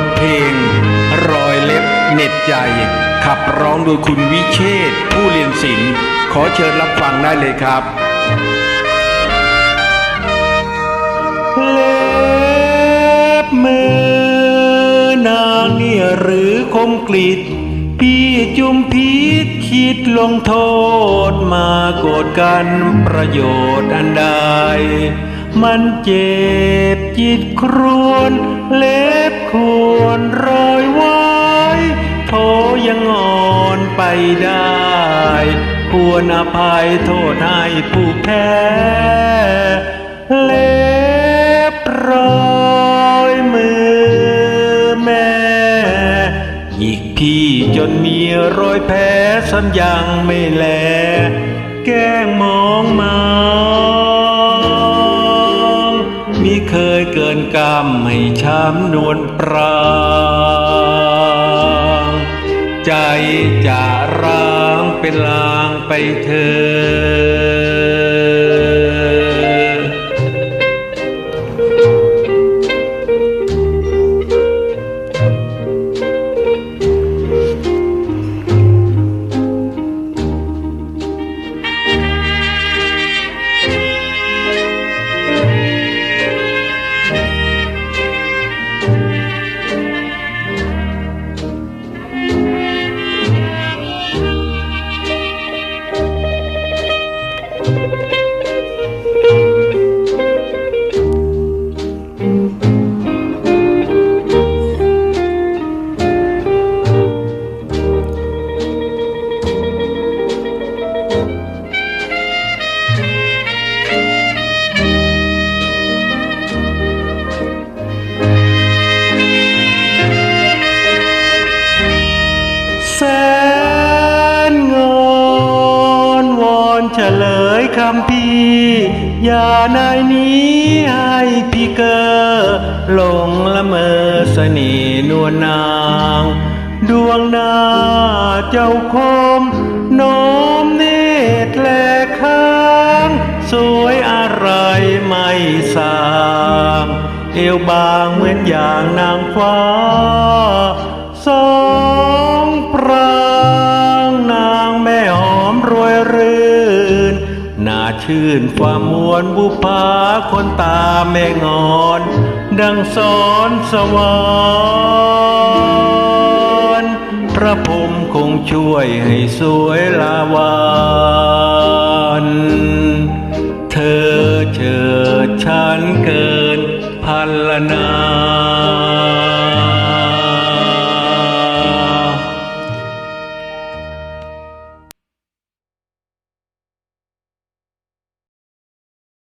ทเพลง รอยเล็บเน็บใจ ขับร้องโดยคุณวิเชษผู้เรียนศิลป์ขอเชิญรับฟังได้เลยครับเล็บมือนางเนี่ยหรือคมกลิดพี่จุมพิษคิดลงโทษมาโกรธกันประโยชน์อันใด มันเจ็บจิตครวนเล็บควรรอยไว้โทยังอ่อนไปได้ ควรอภัยโทษให้ผู้แพ้เล็บรอยมือแม่อีกพี่จนมีรอยแผลสัญยังไม่แล แก้งมองมอำให้ช้ำนวลปรางใจจะร้างเป็นลางไปเธอ ลยคำพี่อย่านายนี้ให้พี่เกอหลงละเมอสน่ห์นวลนาง ดวงนาเจ้าคมน้อมเนตรแลข้างสวยอะไรไม่สางเอวบางเหมือนอย่างนางฟ้าสองปรา ชื่นความมวลบุพาคนตาแม่งอน ดังสอนสวรรค์พระพรมคงช่วยให้สวยลาวานเธอเชิดฉันเกินพันละนา